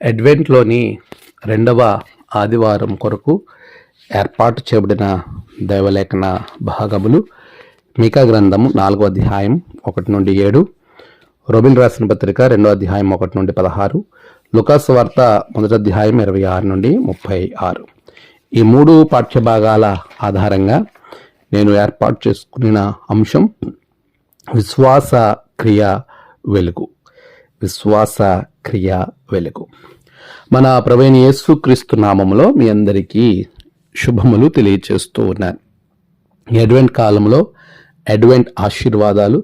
అడ్వెంట్లోని రెండవ ఆదివారం కొరకు ఏర్పాటు చేయబడిన దైవలేఖన భాగములు మీకా గ్రంథము నాలుగో అధ్యాయం ఒకటి నుండి ఏడు రొబిల్ రాసిన పత్రిక రెండో అధ్యాయం ఒకటి నుండి పదహారు లుకాస్ వార్త మొదటి అధ్యాయం ఇరవై ఆరు నుండి ముప్పై ఆరు. ఈ మూడు పాఠ్యభాగాల ఆధారంగా నేను ఏర్పాటు చేసుకున్న అంశం విశ్వాస క్రియ వెలుగు. విశ్వాస క్రియ వెలుగు. మన ప్రవీణ యేసుక్రీస్తు నామంలో మీ అందరికీ శుభములు తెలియచేస్తూ ఉన్నాను. ఈ అడ్వెంట్ కాలంలో అడ్వెంట్ ఆశీర్వాదాలు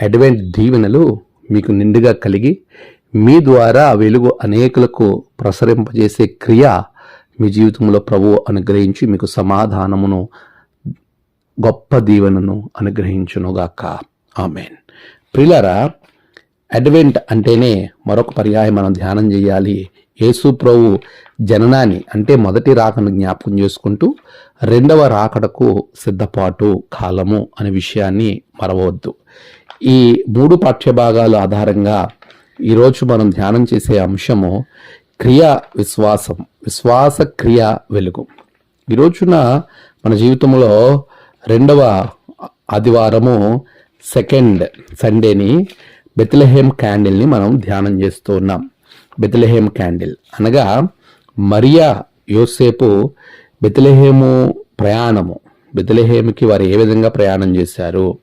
అడ్వెంట్ దీవెనలు మీకు నిండుగా కలిగి మీ ద్వారా వెలుగు అనేకులకు ప్రసరింపజేసే క్రియ మీ జీవితంలో ప్రభు అనుగ్రహించి మీకు సమాధానమును గొప్ప దీవెనను అనుగ్రహించునుగాక. ఆమెన్. ప్రిలరా అడ్వెంట్ అంటేనే మరొక పర్యాయం మనం ధ్యానం చేయాలి. యేసు ప్రభు జననాన్ని అంటే మొదటి రాకను జ్ఞాపకం చేసుకుంటూ రెండవ రాకడకు సిద్ధపాటు కాలము అనే విషయాన్ని మరవద్దు ఈ మూడు పాఠ్యభాగాల ఆధారంగా ఈరోజు మనం ధ్యానం చేసే అంశము క్రియ విశ్వాసం విశ్వాస క్రియ వెలుగు. ఈ రోజున మన జీవితంలో రెండవ ఆదివారము సెకండ్ సండేని బెత్లహేమ్ క్యాండిల్ని మనం ధ్యానం చేస్తూ ఉన్నాం. Bethlehem candle. అనగా మరియా యోసేపు బెత్లహేము ప్రయాణము. బెత్లహేమ్కి వారు ఏ విధంగా ప్రయాణం చేశారు?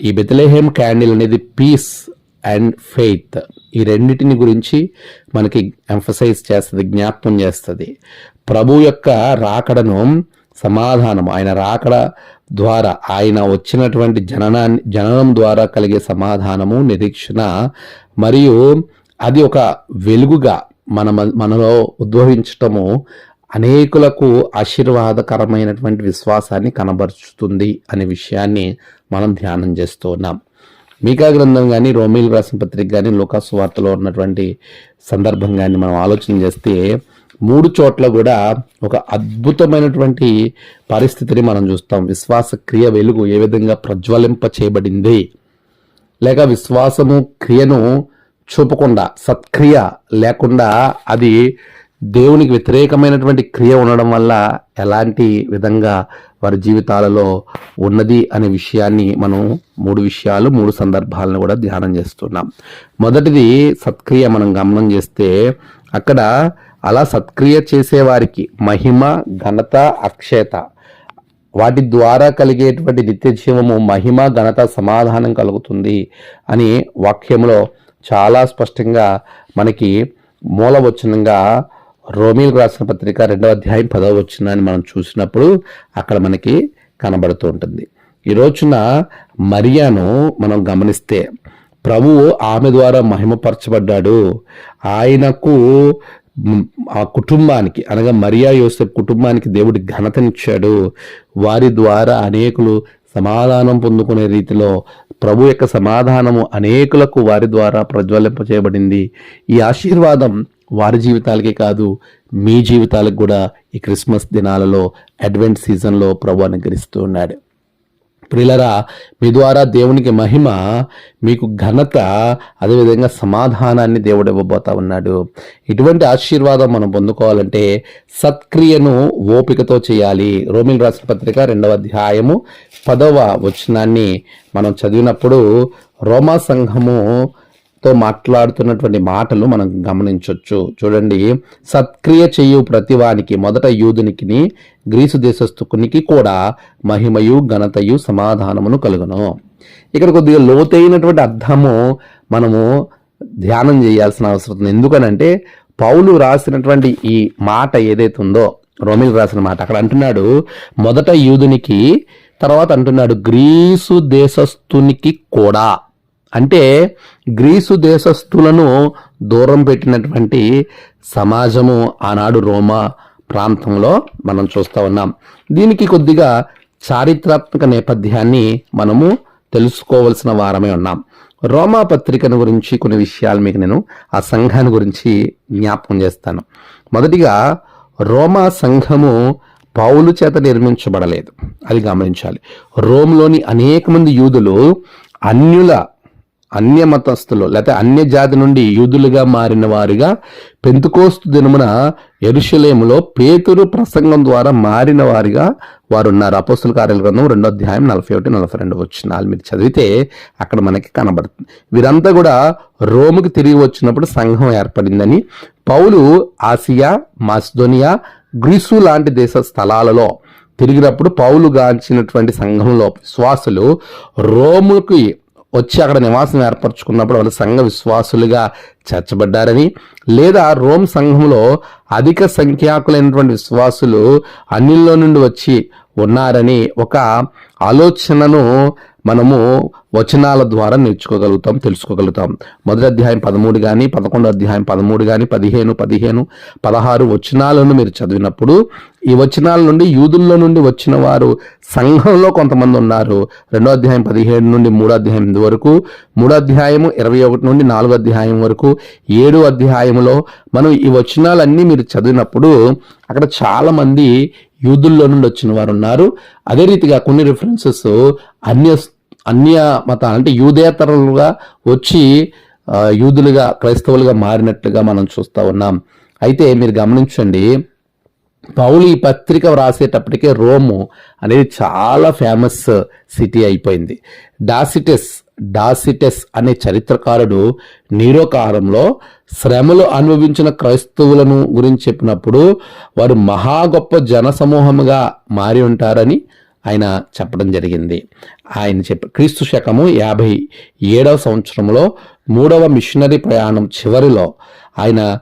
ఈ బెత్లహేమ్ క్యాండిల్ అనేది పీస్ అండ్ ఫెయిత్. ఈ రెండింటిని గురించి మనకి ఎంఫసైజ్ చేస్తుంది జ్ఞాపకం చేస్తుంది. ప్రభు యొక్క రాకడను సమాధానం ఆయన రాకడ ద్వారా ఆయన వచ్చినటువంటి జననాన్ని జననం ద్వారా కలిగే సమాధానము నిరీక్షణ మరియు అది ఒక వెలుగుగా మన మనలో ఉద్భవించటము అనేకులకు ఆశీర్వాదకరమైనటువంటి విశ్వాసాన్ని కనబరుచుతుంది అనే విషయాన్ని మనం ధ్యానం చేస్తూ ఉన్నాం. మీకా గ్రంథం కానీ రోమిల్ రాసిన పత్రిక కానీ లోకాసు వార్తలో ఉన్నటువంటి సందర్భం కానీ మనం ఆలోచన చేస్తే మూడు చోట్ల కూడా ఒక అద్భుతమైనటువంటి పరిస్థితిని మనం చూస్తాం. విశ్వాస క్రియ వెలుగు ఏ విధంగా ప్రజ్వలింప చేయబడింది? లేక విశ్వాసము క్రియను చూపకుండా సత్క్రియ లేకుండా అది దేవునికి వ్యతిరేకమైనటువంటి క్రియ ఉండడం వల్ల ఎలాంటి విధంగా వారి జీవితాలలో ఉన్నది అనే విషయాన్ని మనం మూడు విషయాలు మూడు సందర్భాలను కూడా ధ్యానం చేస్తున్నాం. మొదటిది సత్క్రియ మనం గమనం చేస్తే అక్కడ అలా సత్క్రియ చేసేవారికి మహిమ ఘనత అక్షయత వాటి ద్వారా కలిగేటువంటి నిత్యజీవము మహిమ ఘనత సమాధానం కలుగుతుంది అని వాక్యంలో చాలా స్పష్టంగా మనకి మూలవచనంగా రోమిల్ రాసిన పత్రిక రెండవ అధ్యాయం పదవ వచనాన్ని మనం చూసినప్పుడు అక్కడ మనకి కనబడుతూ ఉంటుంది. ఈ రోజున మరియాను మనం గమనిస్తే ప్రభువు ఆమె ద్వారా మహిమపరచబడ్డాడు. ఆయనకు ఆ కుటుంబానికి అనగా మరియా యోసెఫ్ కుటుంబానికి దేవుడి ఘనతనిచ్చాడు. వారి ద్వారా అనేకులు సమాధానం పొందుకునే రీతిలో ప్రభు యొక్క సమాధానము అనేకులకు వారి ద్వారా ప్రజ్వలింపచేయబడింది. ఈ ఆశీర్వాదం వారి జీవితాలకే కాదు మీ జీవితాలకు కూడా ఈ క్రిస్మస్ దినాలలో అడ్వెంట్ సీజన్లో ప్రభు అనుగ్రహిస్తూ ఉన్నాడు. ప్రిలరా మీ ద్వారా దేవునికి మహిమ మీకు ఘనత అదేవిధంగా సమాధానాన్ని దేవుడు ఇవ్వబోతా ఉన్నాడు. ఇటువంటి ఆశీర్వాదం మనం పొందుకోవాలంటే సత్క్రియను ఓపికతో చేయాలి. రోమిల్ రాసిన పత్రిక రెండవ అధ్యాయము పదవ వచనాన్ని మనం చదివినప్పుడు రోమా సంఘము తో మాట్లాడుతున్నటువంటి మాటలు మనం గమనించవచ్చు చూడండి సత్క్రియ చేయు ప్రతివానికి మొదట యూదునికి గ్రీసు దేశస్థుకునికి కూడా మహిమయు ఘనతయు సమాధానమును కలుగును. ఇక్కడ కొద్దిగా లోతైనటువంటి అర్థము మనము ధ్యానం చేయాల్సిన అవసరం ఉంది. ఎందుకనంటే పౌలు రాసినటువంటి ఈ మాట ఏదైతే ఉందో రోమిల్ రాసిన మాట అక్కడ అంటున్నాడు మొదట యూదునికి తర్వాత అంటున్నాడు గ్రీసు దేశస్థునికి కూడా. అంటే గ్రీసు దేశస్థులను దూరం పెట్టినటువంటి సమాజము ఆనాడు రోమా ప్రాంతంలో మనం చూస్తూ ఉన్నాం. దీనికి కొద్దిగా చారిత్రాత్మక నేపథ్యాన్ని మనము తెలుసుకోవలసిన వారమే ఉన్నాం. రోమా పత్రికను గురించి కొన్ని విషయాలు మీకు నేను ఆ సంఘాన్ని గురించి జ్ఞాపకం చేస్తాను. మొదటిగా రోమా సంఘము పౌలు చేత నిర్మించబడలేదు. అది గమనించాలి. రోమ్లోని అనేక మంది యూదులు అన్యుల అన్య మతస్థులు లేకపోతే అన్య జాతి నుండి యూదులుగా మారిన వారుగా పెంతుకోస్తు దినమున ఎరుషలేములో పేతురు ప్రసంగం ద్వారా మారిన వారిగా వారు ఉన్నారు అపోస్తుల కార్యాల గ్రంథం రెండో అధ్యాయం నలభై ఒకటి నలభై రెండు వచ్చినాలు మీరు చదివితే అక్కడ మనకి కనబడుతుంది. వీరంతా కూడా రోముకి తిరిగి వచ్చినప్పుడు సంఘం ఏర్పడిందని. పౌలు ఆసియా మాస్దోనియా గ్రీసు లాంటి దేశ స్థలాలలో తిరిగినప్పుడు పౌలు గాంచినటువంటి సంఘంలో విశ్వాసులు రోముకి వచ్చి అక్కడ నివాసం ఏర్పరచుకున్నప్పుడు వాళ్ళు సంఘ విశ్వాసులుగా చేర్చబడ్డారని లేదా రోమ్ సంఘంలో అధిక సంఖ్యాకులైనటువంటి విశ్వాసులు అన్నిల్లో నుండి వచ్చి ఉన్నారని ఒక ఆలోచనను మనము వచనాల ద్వారా నేర్చుకోగలుగుతాం తెలుసుకోగలుగుతాం. మొదటి అధ్యాయం పదమూడు కానీ పదకొండు అధ్యాయం పదమూడు కానీ పదిహేను పదిహేను పదహారు వచనాలను మీరు చదివినప్పుడు ఈ వచనాల నుండి యూదుల్లో నుండి వచ్చిన వారు సంఘంలో కొంతమంది ఉన్నారు. రెండో అధ్యాయం పదిహేడు నుండి మూడో అధ్యాయం వరకు మూడో అధ్యాయము ఇరవై ఒకటి నుండి నాలుగో అధ్యాయం వరకు ఏడు అధ్యాయంలో మనం ఈ వచనాలన్నీ మీరు చదివినప్పుడు అక్కడ చాలామంది యూదుల్లో నుండి వచ్చిన వారు ఉన్నారు అదే రీతిగా కొన్ని రిఫరెన్సెస్ అన్య అన్య మత అంటే యూదేతరులుగా వచ్చి యూదులుగా క్రైస్తవులుగా మారినట్లుగా మనం చూస్తూ ఉన్నాం. అయితే మీరు గమనించండి పౌలు ఈ పత్రిక వ్రాసేటప్పటికే రోము అనేది చాలా ఫేమస్ సిటీ అయిపోయింది. డాసిటెస్ డాసిటెస్ అనే చరిత్రకారుడు నీరో కాలంలో శ్రమలు అనుభవించిన క్రైస్తవులను గురించి చెప్పినప్పుడు వారు మహా గొప్ప జనసమూహముగా మారి ఉంటారని ఆయన చెప్పడం జరిగింది. ఆయన చెప్ప క్రీస్తు శకము యాభై ఏడవ సంవత్సరంలో మూడవ మిషనరీ ప్రయాణం చివరిలో ఆయన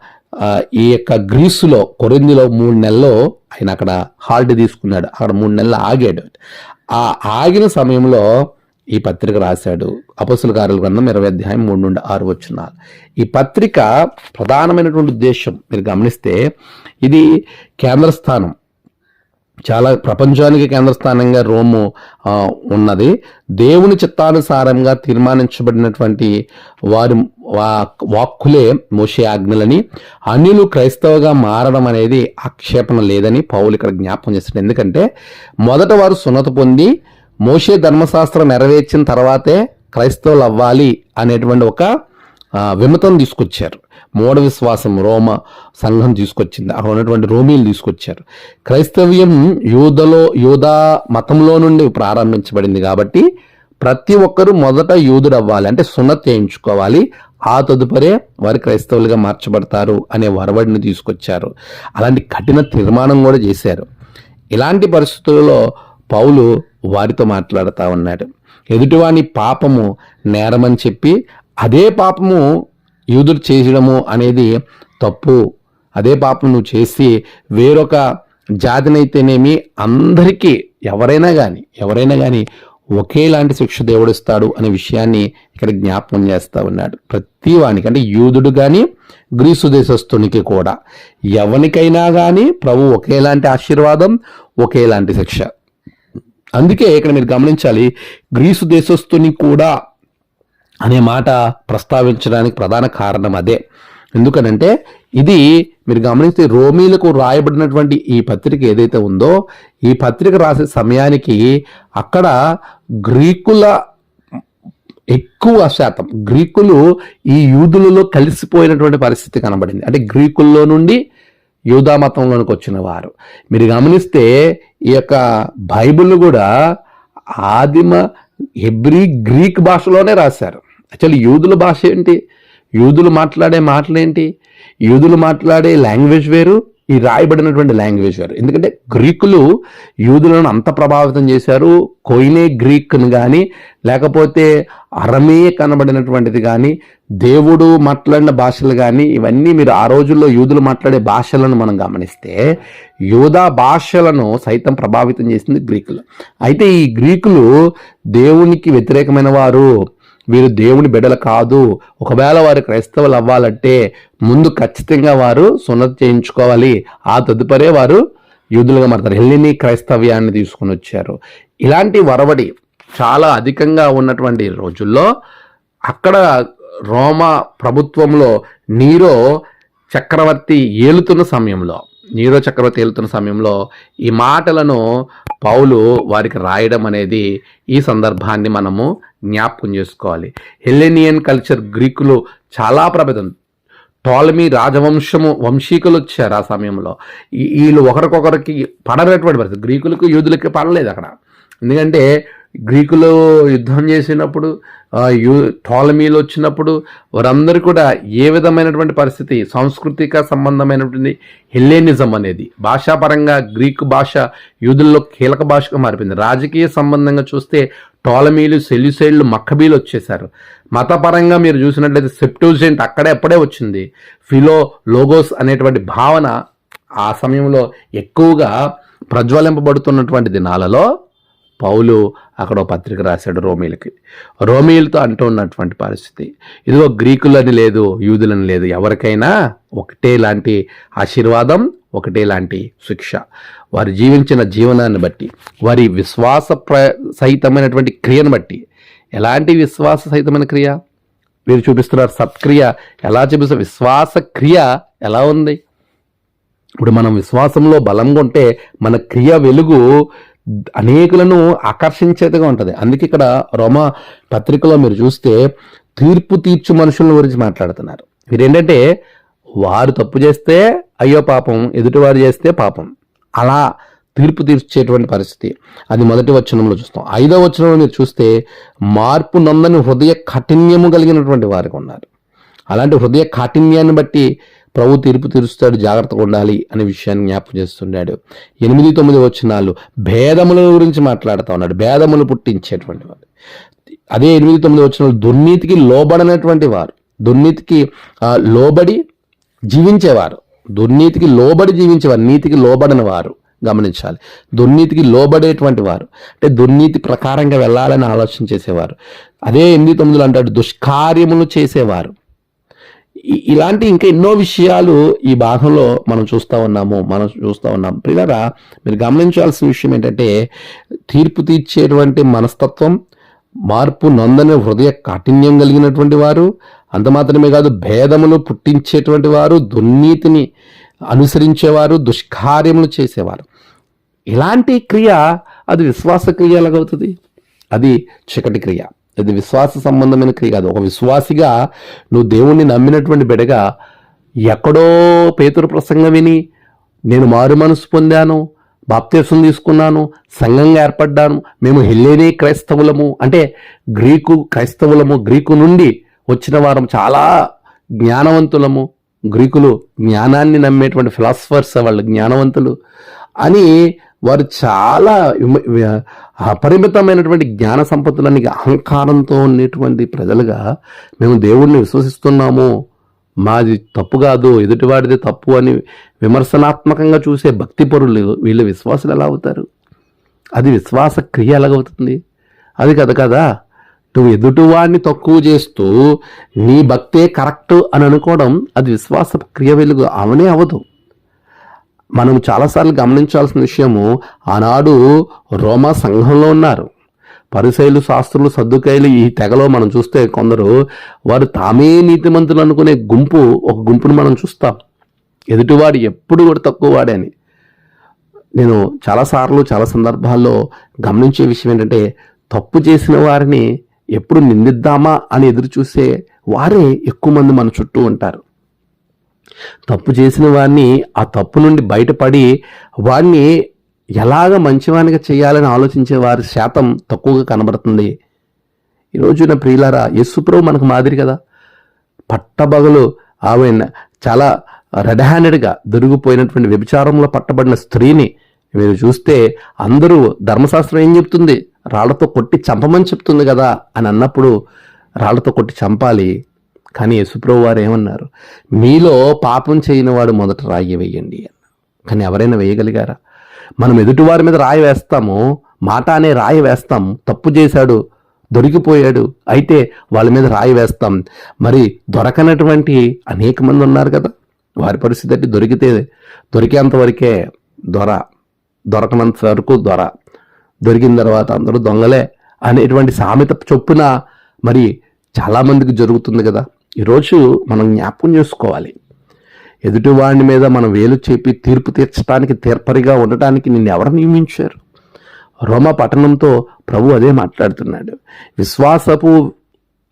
ఈ యొక్క గ్రీసులో కొరిందిలో మూడు నెలల్లో ఆయన అక్కడ హాల్ట్ తీసుకున్నాడు. అక్కడ మూడు నెలలు ఆగాడు. ఆ ఆగిన సమయంలో ఈ పత్రిక రాశాడు. అపసుల కార్యాల గ్రంథం ఇరవై అధ్యాయం మూడు నుండి ఆరు వచ్చినాలు ఈ పత్రిక ప్రధానమైనటువంటి ఉద్దేశం మీరు గమనిస్తే ఇది కేంద్ర స్థానం చాలా ప్రపంచానికి కేంద్రస్థానంగా రోము ఉన్నది. దేవుని చిత్తానుసారంగా తీర్మానించబడినటువంటి వారి వా- వాక్కులే మోషే ఆజ్ఞలని అన్యులు క్రైస్తవగా మారడం అనేది ఆక్షేపణ లేదని పౌలు ఇక్కడ జ్ఞాపకం చేస్తాడు ఎందుకంటే మొదట వారు సున్నత పొంది మోషే ధర్మశాస్త్రం నెరవేర్చిన తర్వాతే క్రైస్తవులు అవ్వాలి అనేటువంటి ఒక విమతం తీసుకొచ్చారు. మూఢ విశ్వాసం రోమ సంఘం తీసుకొచ్చింది. అక్కడ ఉన్నటువంటి రోమీలు తీసుకొచ్చారు. క్రైస్తవ్యం యూదలో యూదా మతంలో నుండి ప్రారంభించబడింది కాబట్టి ప్రతి ఒక్కరూ మొదట యూదుడు అవ్వాలి అంటే సున్నత్ చేయించుకోవాలి. ఆ తదుపరే వారు క్రైస్తవులుగా మార్చబడతారు అనే వరవడిని తీసుకొచ్చారు. అలాంటి కఠిన తీర్మానం కూడా చేశారు. ఇలాంటి పరిస్థితులలో పౌలు వారితో మాట్లాడుతూ ఉన్నాడు. ఎదుటివాని పాపము నేరమని చెప్పి అదే పాపము యూదుడు చేయడము అనేది తప్పు. అదే పాపం నువ్వు చేసి వేరొక జాతినైతేనేమి అందరికీ ఎవరైనా కానీ ఎవరైనా కానీ ఒకేలాంటి శిక్ష దేవుడిస్తాడు అనే విషయాన్ని ఇక్కడ జ్ఞాపకం చేస్తూ ఉన్నాడు. ప్రతి వానికి అంటే యూదుడు కానీ గ్రీసు దేశస్థునికి కూడా ఎవరికైనా కానీ ప్రభు ఒకేలాంటి ఆశీర్వాదం ఒకేలాంటి శిక్ష. అందుకే ఇక్కడ మీరు గమనించాలి గ్రీసు దేశస్థుని కూడా అనే మాట ప్రస్తావించడానికి ప్రధాన కారణం అదే. ఎందుకనంటే ఇది మీరు గమనిస్తే రోమీలకు రాయబడినటువంటి ఈ పత్రిక ఏదైతే ఉందో ఈ పత్రిక రాసే సమయానికి అక్కడ గ్రీకుల ఎక్కువ శాతం గ్రీకులు ఈ యూదులలో కలిసిపోయినటువంటి పరిస్థితి కనబడింది. అంటే గ్రీకుల్లో నుండి యూదా మతంలోనికి వచ్చిన వారు. మీరు గమనిస్తే ఈ యొక్క బైబిల్ కూడా ఆదిమ హెబ్రీ గ్రీక్ భాషలోనే రాశారు. యాక్చువల్లీ యూదుల భాష ఏంటి? యూదులు మాట్లాడే మాటలేంటి? యూదులు మాట్లాడే లాంగ్వేజ్ వేరు ఈ రాయబడినటువంటి లాంగ్వేజ్ వేరు ఎందుకంటే గ్రీకులు యూదులను అంత ప్రభావితం చేశారు కొయినే గ్రీక్ను కానీ లేకపోతే అరమే కనబడినటువంటిది కానీ దేవుడు మాట్లాడిన భాషలు కానీ ఇవన్నీ మీరు ఆ రోజుల్లో యూదులు మాట్లాడే భాషలను మనం గమనిస్తే యూదా భాషలను సైతం ప్రభావితం చేసింది గ్రీకులు. అయితే ఈ గ్రీకులు దేవునికి వ్యతిరేకమైన వారు వీరు దేవుని బిడ్డలు కాదు. ఒకవేళ వారు క్రైస్తవులు అవ్వాలంటే ముందు ఖచ్చితంగా వారు సున్నతి చేయించుకోవాలి. ఆ తదుపరే వారు యూదులుగా మారతారు. హెల్లిని క్రైస్తవ్యాన్ని తీసుకుని వచ్చారు. ఇలాంటి వరవడి చాలా అధికంగా ఉన్నటువంటి రోజుల్లో అక్కడ రోమా ప్రభుత్వంలో నీరో చక్రవర్తి ఏలుతున్న సమయంలో నీరో చక్రవర్తి వెళ్తున్న సమయంలో ఈ మాటలను పౌలు వారికి రాయడం అనేది ఈ సందర్భాన్ని మనము జ్ఞాపకం చేసుకోవాలి. హెలెనియన్ కల్చర్ గ్రీకులు చాలా ప్రభావితం టోలమీ రాజవంశము వంశీకులు వచ్చారు ఆ సమయంలో. వీళ్ళు ఒకరికొకరికి పడనటువంటి పరిస్థితి. గ్రీకులకు యూదులకి పడలేదు అక్కడ. ఎందుకంటే గ్రీకులో యుద్ధం చేసినప్పుడు యూ టోలమీలు వచ్చినప్పుడు వారందరూ కూడా ఏ విధమైనటువంటి పరిస్థితి సాంస్కృతిక సంబంధమైనటువంటి హెల్లేనిజం అనేది భాషాపరంగా గ్రీకు భాష యూదుల్లో కీలక భాషగా మారిపోయింది. రాజకీయ సంబంధంగా చూస్తే టోలమీలు సెల్యుసైడ్లు మక్కబీలు వచ్చేసారు మతపరంగా మీరు చూసినట్లయితే సెప్టోజెంట్ అక్కడే అప్పుడే వచ్చింది. ఫిలో లోగోస్ అనేటువంటి భావన ఆ సమయంలో ఎక్కువగా ప్రజ్వలింపబడుతున్నటువంటి దినాలలో పౌలు అక్కడ పత్రిక రాశాడు రోమీలకి. రోమీలతో అంటూ ఉన్నటువంటి పరిస్థితి. ఇదిగో గ్రీకులని లేదు యూదులని లేదు ఎవరికైనా ఒకటే లాంటి ఆశీర్వాదం ఒకటే లాంటి శిక్ష. వారు జీవించిన జీవనాన్ని బట్టి వారి విశ్వాస ప్ర సహితమైనటువంటి క్రియను బట్టి. ఎలాంటి విశ్వాస సహితమైన క్రియ? వీరు చూపిస్తున్నారు సత్క్రియ. ఎలా చూపిస్తారు విశ్వాస క్రియ ఎలా ఉంది? ఇప్పుడు మనం విశ్వాసంలో బలంగా ఉంటే మన క్రియ వెలుగు అనేకులను ఆకర్షించేదిగా ఉంటుంది. అందుకే ఇక్కడ రోమా పత్రికలో మీరు చూస్తే తీర్పు తీర్చు మనుషుల గురించి మాట్లాడుతున్నారు. వీరేంటంటే వారు తప్పు చేస్తే అయ్యో పాపం ఎదుటివారు చేస్తే పాపం. అలా తీర్పు తీర్చేటువంటి పరిస్థితి. అది మొదటి వచనంలో చూస్తాం. ఐదో వచనంలో మీరు చూస్తే మార్పు నందని హృదయ కాఠిన్యము కలిగినటువంటి వారికి ఉన్నారు. అలాంటి హృదయ కాఠిన్యాన్ని బట్టి ప్రభు తీర్పు తీరుస్తాడు జాగ్రత్తగా ఉండాలి అనే విషయాన్ని జ్ఞాపకం చేస్తున్నాడు. ఎనిమిది తొమ్మిది వచ్చినాళ్ళు భేదముల గురించి మాట్లాడుతూ ఉన్నాడు. భేదములు పుట్టించేటువంటి వారు అదే ఎనిమిది తొమ్మిది వచ్చిన దుర్నీతికి లోబడినటువంటి వారు. దుర్నీతికి లోబడి జీవించేవారు. దుర్నీతికి లోబడి జీవించేవారు నీతికి లోబడిన వారు. గమనించాలి. దుర్నీతికి లోబడేటువంటి వారు. అంటే దుర్నీతి ప్రకారంగా వెళ్ళాలని ఆలోచన చేసేవారు. అదే ఎనిమిది తొమ్మిదిలో అంటాడు దుష్కార్యములు చేసేవారు. ఇలాంటి ఇంకా ఎన్నో విషయాలు ఈ భాగంలో మనం చూస్తూ ఉన్నాము మనం చూస్తూ ఉన్నాం. పిల్లరా మీరు గమనించాల్సిన విషయం ఏంటంటే తీర్పు తీర్చేటువంటి మనస్తత్వం మార్పు నందని హృదయ కాఠిన్యం కలిగినటువంటి వారు అంత మాత్రమే కాదు భేదములు పుట్టించేటువంటి వారు దుర్నీతిని అనుసరించేవారు దుష్కార్యములు చేసేవారు. ఇలాంటి క్రియ అది విశ్వాస క్రియ ఎలాగవుతుంది అది చీకటి క్రియ. అది విశ్వాస సంబంధమైన క్రియ కాదు. ఒక విశ్వాసిగా నువ్వు దేవుణ్ణి నమ్మినటువంటి బిడగా ఎక్కడో పేతురు ప్రసంగం విని నేను మారు మనసు పొందాను బాప్తీసం తీసుకున్నాను సంఘంగా ఏర్పడ్డాను మేము హెల్లేనే క్రైస్తవులము. అంటే గ్రీకు క్రైస్తవులము గ్రీకు నుండి వచ్చిన వారం చాలా జ్ఞానవంతులము. గ్రీకులు జ్ఞానాన్ని నమ్మేటువంటి ఫిలాసఫర్స్ వాళ్ళు జ్ఞానవంతులు అని వారు చాలా అపరిమితమైనటువంటి జ్ఞాన సంపత్తులని అహంకారంతో ఉండేటువంటి ప్రజలుగా మేము దేవుణ్ణి విశ్వసిస్తున్నాము. మాది తప్పు కాదు ఎదుటివాడిది తప్పు అని విమర్శనాత్మకంగా చూసే భక్తి పరులు వీళ్ళు విశ్వాసులు ఎలా అవుతారు? అది విశ్వాస క్రియ ఎలాగవుతుంది? అది కదా కదా నువ్వు ఎదుటివాడిని తక్కువ చేస్తూ నీ భక్తే కరెక్ట్ అని అనుకోవడం అది విశ్వాస క్రియ వెలుగు అవనే అవదు. మనం చాలాసార్లు గమనించాల్సిన విషయము ఆనాడు రోమా సంఘంలో ఉన్నారు. పరిశైలు శాస్త్రులు సర్దుకాయలు ఈ తెగలో మనం చూస్తే కొందరు వారు తామే నీతిమంతులు అనుకునే గుంపు ఒక గుంపును మనం చూస్తాం. ఎదుటివాడు ఎప్పుడు కూడా తక్కువ వాడే అని నేను చాలాసార్లు చాలా సందర్భాల్లో గమనించే విషయం ఏంటంటే తప్పు చేసిన వారిని ఎప్పుడు నిందిద్దామా అని ఎదురు చూసే వారే ఎక్కువ మంది మన చుట్టూ ఉంటారు. తప్పు చేసిన వాడిని ఆ తప్పు నుండి బయటపడి వాడిని ఎలాగ మంచివానిగా చేయాలని ఆలోచించే వారి శాతం తక్కువగా కనబడుతుంది. ఈ రోజున ప్రియులారా యస్సుప్రభు మనకు మాదిరి కదా. పట్టబగలు ఆమె చాలా రెడ్ హ్యాండెడ్గా దొరికిపోయినటువంటి వ్యభిచారంలో పట్టబడిన స్త్రీని మీరు చూస్తే అందరూ ధర్మశాస్త్రం ఏం చెప్తుంది? రాళ్ళతో కొట్టి చంపమని చెప్తుంది కదా అని అన్నప్పుడు రాళ్ళతో కొట్టి చంపాలి. కానీ యశుప్రభు వారు ఏమన్నారు? మీలో పాపం చేయని వాడు మొదట రాయి వేయండి అన్నారు. కానీ ఎవరైనా వేయగలిగారా? మనం ఎదుటివారి మీద రాయి వేస్తాము మాట అనే రాయి వేస్తాం తప్పు చేశాడు దొరికిపోయాడు అయితే వాళ్ళ మీద రాయి వేస్తాం. మరి దొరకనటువంటి అనేక మంది ఉన్నారు కదా. వారి పరిస్థితి అంటే దొరికితే దొరికేంత వరకే దొర దొరకనంత వరకు దొర. దొరికిన తర్వాత అందరూ దొంగలే అనేటువంటి సామెత చొప్పున మరి చాలామందికి జరుగుతుంది కదా. ఈరోజు మనం జ్ఞాపకం చేసుకోవాలి. ఎదుటివాడి మీద మనం వేలు చెప్పి తీర్పు తీర్చడానికి తీర్పరిగా ఉండటానికి నిన్ను ఎవరు నియమించారు? రోమ పట్టణంతో ప్రభు అదే మాట్లాడుతున్నాడు. విశ్వాసపు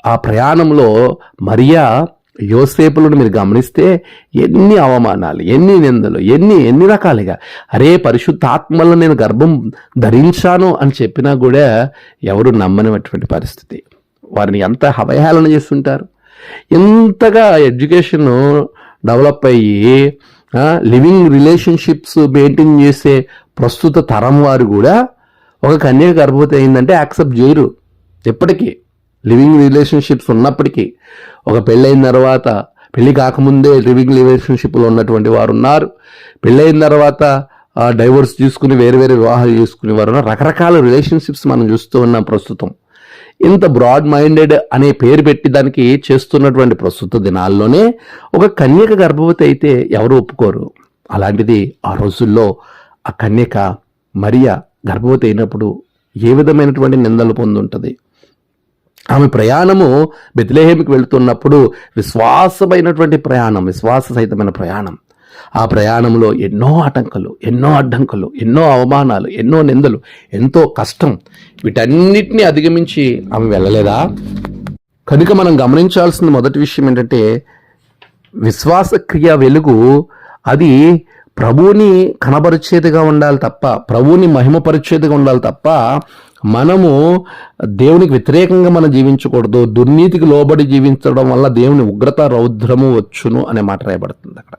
ఆ ప్రయాణంలో మరియా యోసేపులను మీరు గమనిస్తే ఎన్ని అవమానాలు ఎన్ని నిందలు ఎన్ని ఎన్ని రకాలుగా అరే పరిశుద్ధాత్మలను నేను గర్భం ధరించాను అని చెప్పినా కూడా ఎవరు నమ్మనటువంటి పరిస్థితి. వారిని ఎంత అవహేళన చేస్తుంటారు? ఇంతగా ఎడ్యుకేషన్ డెవలప్ అయ్యి లివింగ్ రిలేషన్షిప్స్ మెయింటైన్ చేసే ప్రస్తుత తరం వారు కూడా ఒక కన్యక గర్భవతి అయిందంటే యాక్సెప్ట్ చేయరు. ఎప్పటికీ లివింగ్ రిలేషన్షిప్స్ ఉన్నప్పటికీ ఒక పెళ్ళైన తర్వాత పెళ్ళి కాకముందే లివింగ్ రిలేషన్షిప్లో ఉన్నటువంటి వారు ఉన్నారు. పెళ్ళైన తర్వాత డైవోర్స్ తీసుకుని వేరే వేరే వివాహాలు చేసుకునే వారు ఉన్నారు. రకరకాల రిలేషన్షిప్స్ మనం చూస్తూ ఉన్నాం ప్రస్తుతం. ఇంత బ్రాడ్ మైండెడ్ అనే పేరు పెట్టి దానికి చేస్తున్నటువంటి ప్రస్తుత దినాల్లోనే ఒక కన్యక గర్భవతి అయితే ఎవరు ఒప్పుకోరు. అలాంటిది ఆ రోజుల్లో ఆ కన్యక మరియ గర్భవతి అయినప్పుడు ఏ విధమైనటువంటి నిందలు పొందుంటుంది? ఆమె ప్రయాణము బెత్లేహేమికి వెళుతున్నప్పుడు విశ్వాసమైనటువంటి ప్రయాణం విశ్వాస సహితమైన ప్రయాణం. ఆ ప్రయాణంలో ఎన్నో ఆటంకాలు ఎన్నో అడ్డంకులు ఎన్నో అవమానాలు ఎన్నో నిందలు ఎంతో కష్టం. వీటన్నిటిని అధిగమించి ఆమె వెళ్ళలేదా? కనుక మనం గమనించాల్సిన మొదటి విషయం ఏంటంటే విశ్వాస క్రియ వెలుగు అది ప్రభువుని కనబరిచేదిగా ఉండాలి తప్ప ప్రభువుని మహిమపరిచేదిగా ఉండాలి తప్ప మనము దేవునికి వ్యతిరేకంగా మనం జీవించకూడదు. దుర్నీతికి లోబడి జీవించడం వల్ల దేవుని ఉగ్రత రౌద్రము వచ్చును అనే మాట రాయబడుతుంది అక్కడ.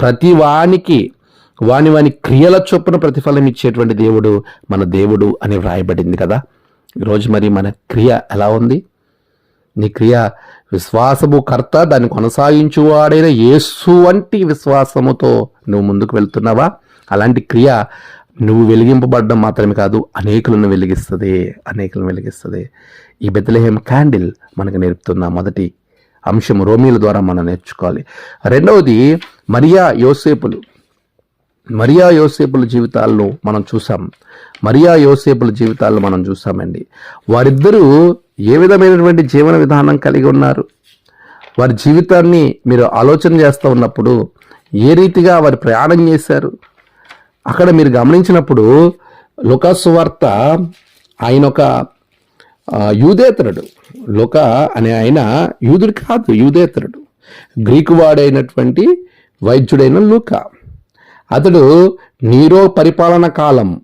ప్రతి వానికి వాని వాని క్రియల చొప్పున ప్రతిఫలం ఇచ్చేటువంటి దేవుడు మన దేవుడు అని వ్రాయబడింది కదా. ఈరోజు మరి మన క్రియ ఎలా ఉంది? నీ క్రియ విశ్వాసము కర్త దాన్ని కొనసాగించువాడైన యేసు వంటి విశ్వాసముతో నువ్వు ముందుకు వెళ్తున్నావా? అలాంటి క్రియ నువ్వు వెలిగింపబడడం మాత్రమే కాదు అనేకులను వెలిగిస్తుంది అనేకులను వెలిగిస్తుంది. ఈ బెత్తలహేం క్యాండిల్ మనకు నేర్పుతున్న మొదటి అంశం రోమీల ద్వారా మనం నేర్చుకోవాలి. రెండవది మరియా యోసేపులు. మరియా యోసేపుల జీవితాల్లో మనం చూసాం. మరియా యోసేపుల జీవితాల్లో మనం చూసామండి. వారిద్దరూ ఏ విధమైనటువంటి జీవన విధానం కలిగి ఉన్నారు? వారి జీవితాన్ని మీరు ఆలోచన చేస్తూ ఉన్నప్పుడు ఏ రీతిగా వారు ప్రయాణం చేశారు? అక్కడ మీరు గమనించినప్పుడు లుకాసువార్త ఆయన ఒక యూదేతరుడు లుక అనే ఆయన యూదుడు కాదు యూదేతరుడు గ్రీకు వాడైనటువంటి వైద్యుడైన లూక. అతడు నీరో పరిపాలన కాలం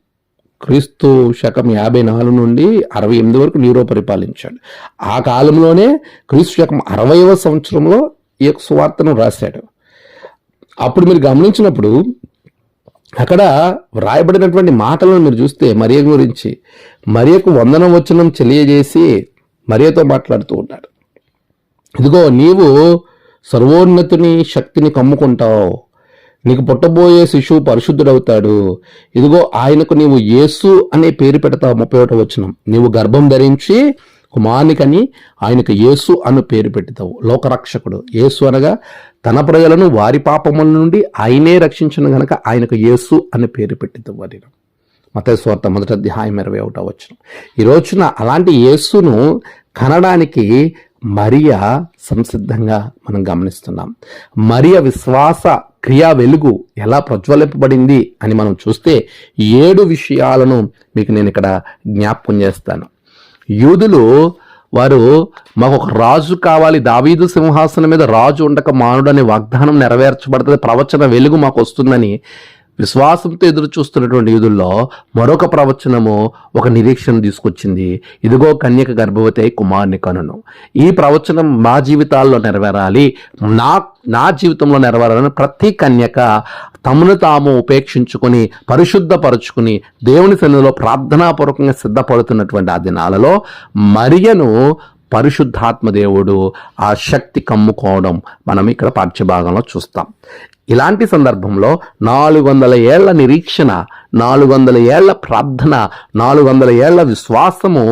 క్రీస్తు శకం యాభై నాలుగు నుండి అరవై ఎనిమిది వరకు నీరో పరిపాలించాడు. ఆ కాలంలోనే క్రీస్తు శకం అరవైవ సంవత్సరంలో ఈ యొక్క సువార్తను రాశాడు. అప్పుడు మీరు గమనించినప్పుడు అక్కడ వ్రాయబడినటువంటి మాటలను మీరు చూస్తే మరియ గురించి మరియకు వందనం వచనం తెలియజేసి మరియతో మాట్లాడుతూ ఉంటాడు. ఇదిగో నీవు సర్వోన్నతుని శక్తిని కమ్ముకుంటావు. నీకు పుట్టబోయే శిశువు పరిశుద్ధుడవుతాడు. ఇదిగో ఆయనకు నీవు యేసు అనే పేరు పెడతావు ముప్పై ఒకటో వచనం. నీవు గర్భం ధరించి కుమారునికని ఆయనకు యేసు అను పేరు పెట్టుతావు. లోకరక్షకుడు. యేసు అనగా తన ప్రజలను వారి పాపముల నుండి ఆయనే రక్షించను గనక ఆయనకు యేసు అని పేరు పెట్టిద్దాం వారిని మతస్వార్త మొదటి అధ్యాయం ఇరవై ఒకటో వచ్చిన ఈ రోజున అలాంటి యేసును కనడానికి మరియ సంసిద్ధంగా మనం గమనిస్తున్నాం. మరియ విశ్వాస క్రియా వెలుగు ఎలా ప్రజ్వలింపబడింది అని మనం చూస్తే ఏడు విషయాలను మీకు నేను ఇక్కడ జ్ఞాపకం చేస్తాను. యూదులు వారు మాకు ఒక రాజు కావాలి. దావీదు సింహాసనం మీద రాజు ఉండక మానుడు అనే వాగ్దానం నెరవేర్చబడుతుంది. ప్రవచన వెలుగు మాకు వస్తుందని విశ్వాసంతో ఎదురు చూస్తున్నటువంటి యూదుల్లో మరొక ప్రవచనము ఒక నిరీక్షణ తీసుకొచ్చింది. ఇదిగో కన్యక గర్భవతి అయి కుమారుని కనును. ఈ ప్రవచనం మా జీవితాల్లో నెరవేరాలి. నా నా జీవితంలో నెరవేరాలని ప్రతి కన్యక తమను తాము ఉపేక్షించుకొని పరిశుద్ధపరుచుకుని దేవుని సన్నిధిలో ప్రార్థనాపూర్వకంగా సిద్ధపడుతున్నటువంటి ఆ దినాలలో మరియను పరిశుద్ధాత్మ దేవుడు ఆ శక్తి కమ్ముకోవడం మనం ఇక్కడ పాఠ్యభాగంలో చూస్తాం. ఇలాంటి సందర్భంలో నాలుగు వందల ఏళ్ళ నిరీక్షణ నాలుగు వందల ఏళ్ళ ప్రార్థన నాలుగు వందల ఏళ్ళ విశ్వాసము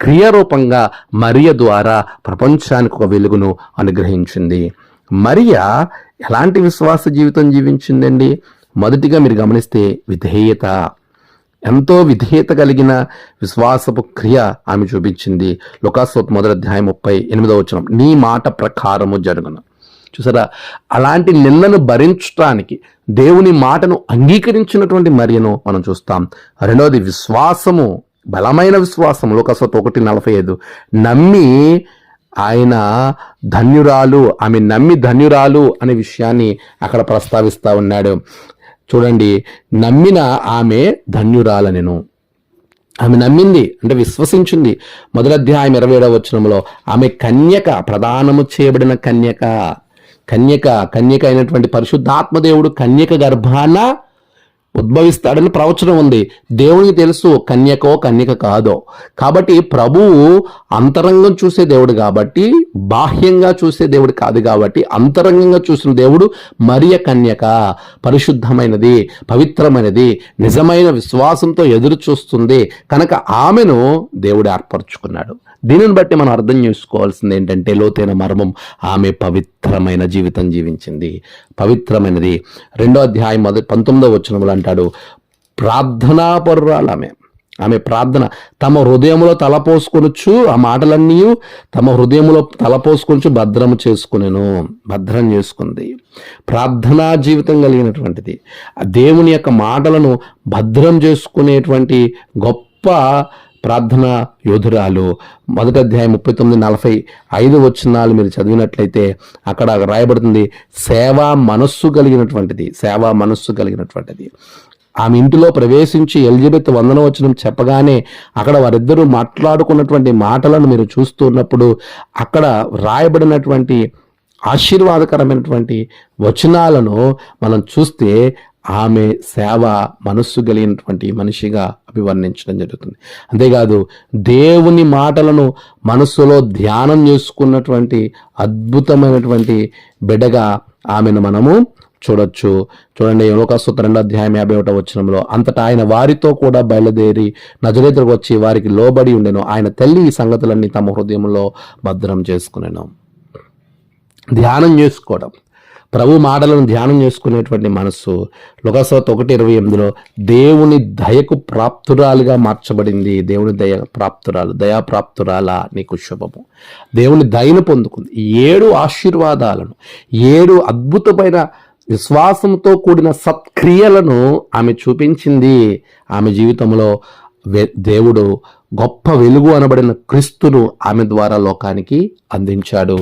క్రియరూపంగా మరియ ద్వారా ప్రపంచానికి ఒక వెలుగును అనుగ్రహించింది. మరియ ఎలాంటి విశ్వాస జీవితం జీవించిందండి? మొదటిగా మీరు గమనిస్తే విధేయత. ఎంతో విధేయత కలిగిన విశ్వాసపు క్రియ ఆమె చూపించింది. లుకాసోత్ మొదటి అధ్యాయం ముప్పై ఎనిమిదవ వచ్చిన నీ మాట ప్రకారము జరుగును. చూసారా? అలాంటి నిందను భరించడానికి దేవుని మాటను అంగీకరించినటువంటి మరియను మనం చూస్తాం. రెండవది విశ్వాసము బలమైన విశ్వాసం లోకసత ఒకటి నలభై ఐదు. నమ్మి ఆయన ధన్యురాలు ఆమె నమ్మి ధన్యురాలు అనే విషయాన్ని అక్కడ ప్రస్తావిస్తా ఉన్నాడు. చూడండి నమ్మిన ఆమె ధన్యురాలనెను. ఆమె నమ్మింది అంటే విశ్వసించింది. మొదలధ్యాయం ఇరవై ఏడవ వచనంలో ఆమె కన్యక ప్రదానము చేయబడిన కన్యక. కన్యక కన్యక అయినటువంటి పరిశుద్ధాత్మదేవుడు కన్యక గర్భాన ఉద్భవిస్తాడని ప్రవచనం ఉంది. దేవునికి తెలుసు కన్యకో కన్యక కాదో. కాబట్టి ప్రభువు అంతరంగం చూసే దేవుడు కాబట్టి బాహ్యంగా చూసే దేవుడు కాదు కాబట్టి అంతరంగంగా చూసిన దేవుడు మరియ కన్యక. పరిశుద్ధమైనది పవిత్రమైనది నిజమైన విశ్వాసంతో ఎదురు చూస్తుంది కనుక ఆమెను దేవుడు ఏర్పరచుకున్నాడు. దీనిని బట్టి మనం అర్థం చేసుకోవాల్సింది ఏంటంటే లోతైన మర్మం ఆమె పవిత్రమైన జీవితం జీవించింది. పవిత్రమైనది. రెండో అధ్యాయం మొదటి పంతొమ్మిదో వచ్చినప్పుడు అంటాడు ప్రార్థనాపరురాలు ఆమె. ఆమె ప్రార్థన తమ హృదయంలో తలపోసుకొనొచ్చు ఆ మాటలన్నీ తమ హృదయంలో తలపోసుకొనొచ్చు భద్రము చేసుకునేను. భద్రం చేసుకుంది. ప్రార్థనా జీవితం కలిగినటువంటిది. ఆ దేవుని యొక్క మాటలను భద్రం చేసుకునేటువంటి గొప్ప ప్రార్థన యోధురాలు. మొదటి అధ్యాయం ముప్పై తొమ్మిది నలభై ఐదు వచనాలు మీరు చదివినట్లయితే అక్కడ రాయబడుతుంది సేవా మనస్సు కలిగినటువంటిది సేవా మనస్సు కలిగినటువంటిది. ఆమె ఇంటిలో ప్రవేశించి ఎలిజబెత్ వందన వచనం చెప్పగానే అక్కడ వారిద్దరూ మాట్లాడుకున్నటువంటి మాటలను మీరు చూస్తున్నప్పుడు అక్కడ రాయబడినటువంటి ఆశీర్వాదకరమైనటువంటి వచనాలను మనం చూస్తే ఆమె సేవ మనస్సు కలిగినటువంటి మనిషిగా అభివర్ణించడం జరుగుతుంది. అంతేకాదు దేవుని మాటలను మనస్సులో ధ్యానం చేసుకున్నటువంటి అద్భుతమైనటువంటి బిడ్డగా ఆమెను మనము చూడొచ్చు. చూడండి లోకాసుత రెండో అధ్యాయం యాభై ఒకటో వచ్చినంలో అంతటా ఆయన వారితో కూడా బయలుదేరి నజరేతులకు వచ్చి వారికి లోబడి ఉండెను. ఆయన తల్లి ఈ సంగతులన్నీ తమ హృదయంలో భద్రం చేసుకునేను. ధ్యానం చేసుకోవడం. ప్రభు మాటలను ధ్యానం చేసుకునేటువంటి మనస్సు లోకసవత్ ఒకటి ఇరవై ఎనిమిదిలో దేవుని దయకు ప్రాప్తురాలుగా మార్చబడింది. దేవుని దయ ప్రాప్తురాలు దయాప్రాప్తురాలా నీకు శుభము. దేవుని దయను పొందుకుంది. ఏడు ఆశీర్వాదాలను ఏడు అద్భుతమైన విశ్వాసంతో కూడిన సత్క్రియలను ఆమె చూపించింది. ఆమె జీవితంలో దేవుడు గొప్ప వెలుగు అనబడిన క్రీస్తును ఆమె ద్వారా లోకానికి అందించాడు.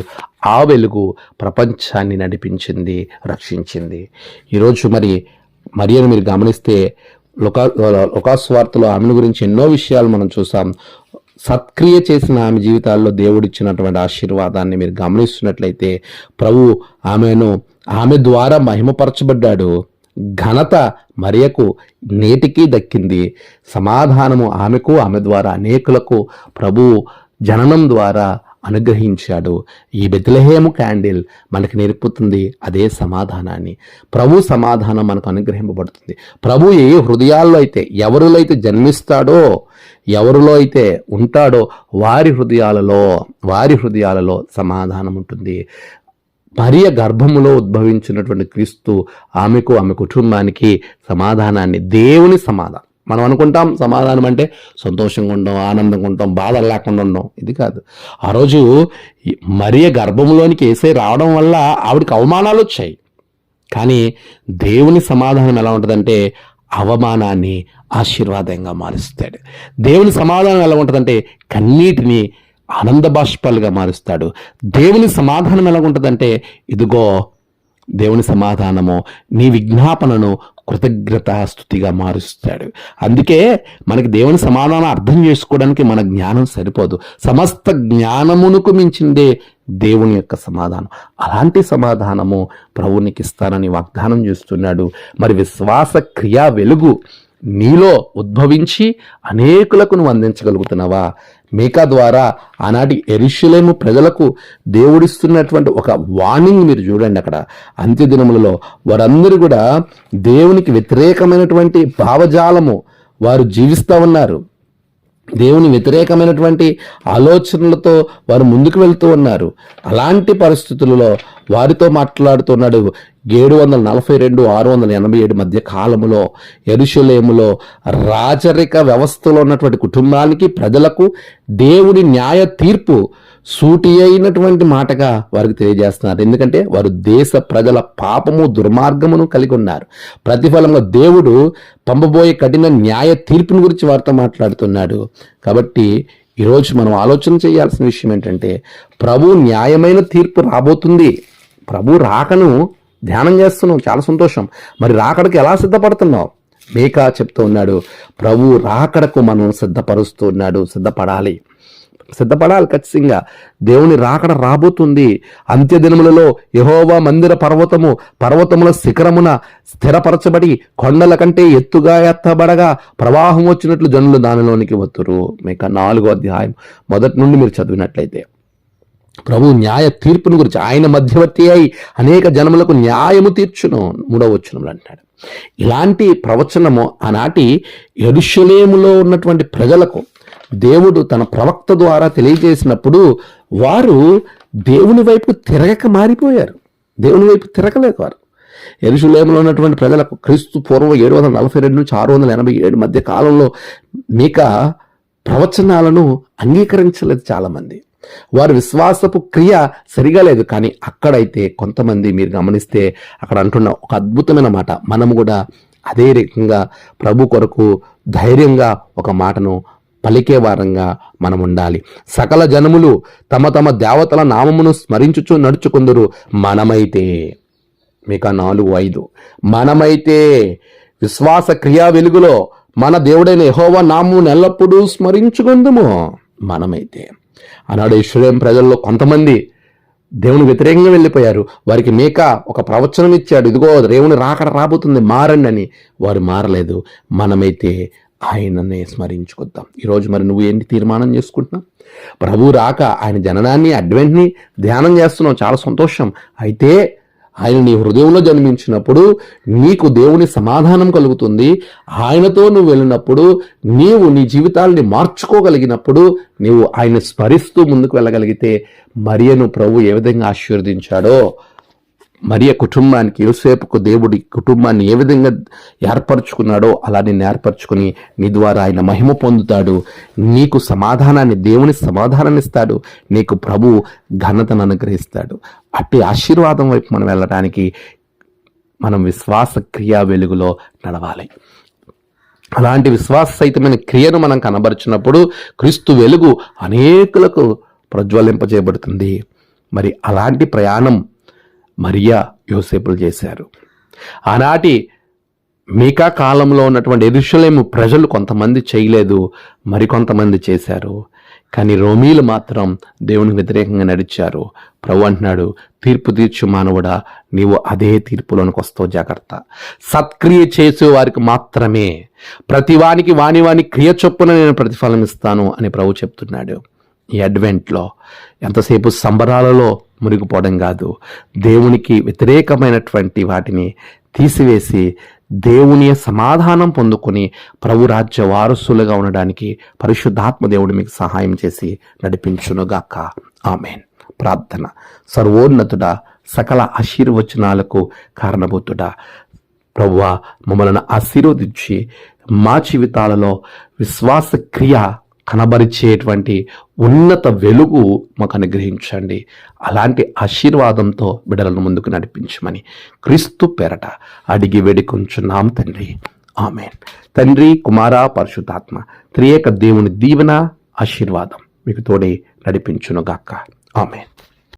ఆ వెలుగు ప్రపంచాన్ని నడిపించింది రక్షించింది. ఈరోజు మరి మరియను మీరు గమనిస్తే లోకా లోకాస్వార్తలో ఆమెను గురించి ఎన్నో విషయాలు మనం చూసాం. సత్క్రియ చేసిన ఆమె జీవితాల్లో దేవుడిచ్చినటువంటి ఆశీర్వాదాన్ని మీరు గమనిస్తున్నట్లయితే ప్రభు ఆమెను ఆమె ద్వారా మహిమపరచబడ్డాడు. ఘనత మరియకు నేటికి దక్కింది. సమాధానము ఆమెకు ఆమె ద్వారా అనేకులకు ప్రభు జననం ద్వారా అనుగ్రహించాడు. ఈ బెత్లహేము క్యాండిల్ మనకు నేర్పుతుంది అదే సమాధానాన్ని. ప్రభు సమాధానం మనకు అనుగ్రహింపబడుతుంది. ప్రభు ఏ హృదయాల్లో అయితే ఎవరిలో అయితే జన్మిస్తాడో ఎవరిలో అయితే ఉంటాడో వారి హృదయాలలో వారి హృదయాలలో సమాధానం ఉంటుంది. భార్య గర్భములో ఉద్భవించినటువంటి క్రీస్తు ఆమెకు ఆమె కుటుంబానికి సమాధానాన్ని దేవుని సమాధానం. మనం అనుకుంటాం సమాధానం అంటే సంతోషంగా ఉండడం ఆనందంగా ఉండడం బాధ లేకుండా ఉండడం ఇది కాదు. ఆ రోజు మరియ గర్భంలోనికి ఏసై రావడం వల్ల ఆవిడకి అవమానాలు వచ్చాయి. కానీ దేవుని సమాధానం ఎలా ఉంటుందంటే అవమానాన్ని ఆశీర్వాదంగా మారుస్తాడు. దేవుని సమాధానం ఎలా ఉంటుందంటే కన్నీటిని ఆనంద బాష్పాలుగా మారుస్తాడు. దేవుని సమాధానం ఎలా ఉంటుందంటే ఇదిగో దేవుని సమాధానము నీ విజ్ఞాపనను కృతజ్ఞతాస్థుతిగా మారుస్తాడు. అందుకే మనకి దేవుని సమాధానం అర్థం చేసుకోవడానికి మన జ్ఞానం సరిపోదు. సమస్త జ్ఞానమునకు మించిందే దేవుని యొక్క సమాధానం. అలాంటి సమాధానము ప్రభునికి ఇస్తానని వాగ్దానం చేస్తున్నాడు. మరి విశ్వాస క్రియా వెలుగు నీలో ఉద్భవించి అనేకులకు నువ్వు అందించగలుగుతున్నావా? మీకా ద్వారా ఆనాటి ఎరిశలేము ప్రజలకు దేవుడిస్తున్నటువంటి ఒక వార్నింగ్ మీరు చూడండి అక్కడ. అంత్యదినములలో వారందరూ కూడా దేవునికి వ్యతిరేకమైనటువంటి భావజాలము వారు జీవిస్తూ ఉన్నారు. దేవుని వ్యతిరేకమైనటువంటి ఆలోచనలతో వారు ముందుకు వెళ్తూ ఉన్నారు. అలాంటి పరిస్థితులలో వారితో మాట్లాడుతున్నాడు. ఏడు వందల నలభై రెండు ఆరు వందల ఎనభై ఏడు మధ్య కాలములో ఎరుషులేములో రాజరిక వ్యవస్థలో ఉన్నటువంటి కుటుంబానికి ప్రజలకు దేవుడి న్యాయ తీర్పు సూటి అయినటువంటి మాటగా వారికి తెలియజేస్తున్నారు. ఎందుకంటే వారు దేశ ప్రజల పాపము దుర్మార్గమును కలిగి ఉన్నారు. ప్రతిఫలంగా దేవుడు పంపబోయే కఠిన న్యాయ తీర్పుని గురించి వారితో మాట్లాడుతున్నాడు. కాబట్టి ఈరోజు మనం ఆలోచన చేయాల్సిన విషయం ఏంటంటే ప్రభు న్యాయమైన తీర్పు రాబోతుంది. ప్రభు రాకను ధ్యానం చేస్తున్నాం చాలా సంతోషం. మరి రాకడకు ఎలా సిద్ధపడుతున్నావు? మేకా చెప్తూ ఉన్నాడు ప్రభు రాకడకు మనం సిద్ధపరుస్తూ ఉన్నాడు. సిద్ధపడాలి. సిద్ధపడాలి ఖచ్చితంగా. దేవుని రాకడ రాబోతుంది. అంత్య దినములలో యహోవా మందిర పర్వతము పర్వతముల శిఖరమున స్థిరపరచబడి కొండల కంటే ఎత్తుగా ఎత్తబడగా ప్రవాహం వచ్చినట్లు జనులు దానిలోనికి వత్తురు. మేక నాలుగో అధ్యాయం. మొదటి నుండి మీరు చదివినట్లయితే. ప్రభు న్యాయ తీర్పును గురించి ఆయన మధ్యవర్తి అయి అనేక జనములకు న్యాయము తీర్చును. మూడవ వచనంలో అంటాడు. ఇలాంటి ప్రవచనము ఆనాటి ఎరుషలేములో ఉన్నటువంటి ప్రజలకు దేవుడు తన ప్రవక్త ద్వారా తెలియజేసినప్పుడు వారు దేవుని వైపు తిరగక మారిపోయారు. దేవుని వైపు తిరగలేక వారు. ఎరుషులేములో ఉన్నటువంటి ప్రజలకు క్రీస్తు పూర్వం ఏడు వందల నలభై రెండు నుంచి ఆరు వందల ఎనభై ఏడు మధ్య కాలంలో మీక ప్రవచనాలను అంగీకరించలేదు చాలామంది. వారి విశ్వాసపు క్రియ సరిగా లేదు. కానీ అక్కడైతే కొంతమంది మీరు గమనిస్తే అక్కడ అంటున్న ఒక అద్భుతమైన మాట. మనము కూడా అదే రకంగా ప్రభు కొరకు ధైర్యంగా ఒక మాటను పలికే వారంగా మనం ఉండాలి. సకల జనములు తమ తమ దేవతల నామమును స్మరించుచు నడుచుకుందరు. మనమైతే మీకు నాలుగు ఐదు. మనమైతే విశ్వాస క్రియా వెలుగులో మన దేవుడైన యహోవ నామమును ఎల్లప్పుడూ స్మరించుకుందుము. మనమైతే ఆనాడు ఇశ్వరేం ప్రజల్లో కొంతమంది దేవుని వ్యతిరేకంగా వెళ్ళిపోయారు. వారికి మేక ఒక ప్రవచనం ఇచ్చాడు. ఇదిగో దేవుని రాకడ రాబోతుంది మారండి అని. వారు మారలేదు. మనమైతే ఆయననే స్మరించుకుందాం ఈరోజు మరి నువ్వు ఏంటి తీర్మానం చేసుకుంటున్నావు? ప్రభు రాక ఆయన జననాన్ని అడ్వెంట్ని ధ్యానం చేస్తున్నావు. చాలా సంతోషం. అయితే ఆయన నీ హృదయంలో జన్మించినప్పుడు నీకు దేవుని సమాధానం కలుగుతుంది. ఆయనతో నువ్వు వెళ్ళినప్పుడు నీవు నీ జీవితాల్ని మార్చుకోగలిగినప్పుడు నీవు ఆయన స్మరిస్తూ ముందుకు వెళ్ళగలిగితే మరియను ప్రభు ఏ విధంగా ఆశీర్వదించాడో మరియ కుటుంబానికి యోసేపుకు దేవుడి కుటుంబాన్ని ఏ విధంగా ఏర్పరచుకున్నాడో అలా నేను ఏర్పరచుకుని నీ ద్వారా ఆయన మహిమ పొందుతాడు. నీకు సమాధానాన్ని దేవుని సమాధానాన్ని ఇస్తాడు. నీకు ప్రభు ఘనతను అనుగ్రహిస్తాడు. అట్టి ఆశీర్వాదం వైపు మనం వెళ్ళడానికి మనం విశ్వాస క్రియా వెలుగులో నడవాలి. అలాంటి విశ్వాస సహితమైన క్రియను మనం కనబరిచినప్పుడు క్రీస్తు వెలుగు అనేకులకు ప్రజ్వలింపజేయబడుతుంది. మరి అలాంటి ప్రయాణం మరియా యోసేపులు చేశారు. ఆనాటి మీకా కాలంలో ఉన్నటువంటి ఎరుషలేము ప్రజలు కొంతమంది చేయలేదు మరికొంతమంది చేశారు. కానీ రోమీలు మాత్రం దేవునికి వ్యతిరేకంగా నడిచారు. ప్రభు అంటున్నాడు తీర్పు తీర్చు మానవుడా నీవు అదే తీర్పులోనికి వస్తావు జాగ్రత్త. సత్క్రియ చేసే వారికి మాత్రమే. ప్రతివానికి వాని వాని క్రియ చొప్పున నేను ప్రతిఫలం ఇస్తాను అని ప్రభు చెప్తున్నాడు. ఈ అడ్వెంట్లో ఎంతసేపు సంబరాలలో మునిగిపోవడం కాదు. దేవునికి వ్యతిరేకమైనటువంటి వాటిని తీసివేసి దేవుని సమాధానం పొందుకొని ప్రభు రాజ్య వారసులుగా ఉండడానికి పరిశుద్ధాత్మ దేవుడు మీకు సహాయం చేసి నడిపించునుగాక. ఆమెన్. ప్రార్థన. సర్వోన్నతుడ సకల ఆశీర్వచనాలకు కారణభూతుడా ప్రభువ మమ్మల్ని ఆశీర్వదించి మా జీవితాలలో విశ్వాస క్రియ కనబరిచేటువంటి ఉన్నత వెలుగు మాకు అనుగ్రహించండి. అలాంటి ఆశీర్వాదంతో బిడలను ముందుకు నడిపించమని క్రీస్తు పెరట అడిగి వేడుకొంచున్నాం తండ్రి. ఆమె తండ్రి కుమార పరిశుద్ధాత్మ త్రియేక దేవుని దీవెన ఆశీర్వాదం మీకు తోడే నడిపించునుగాక. ఆమెన్.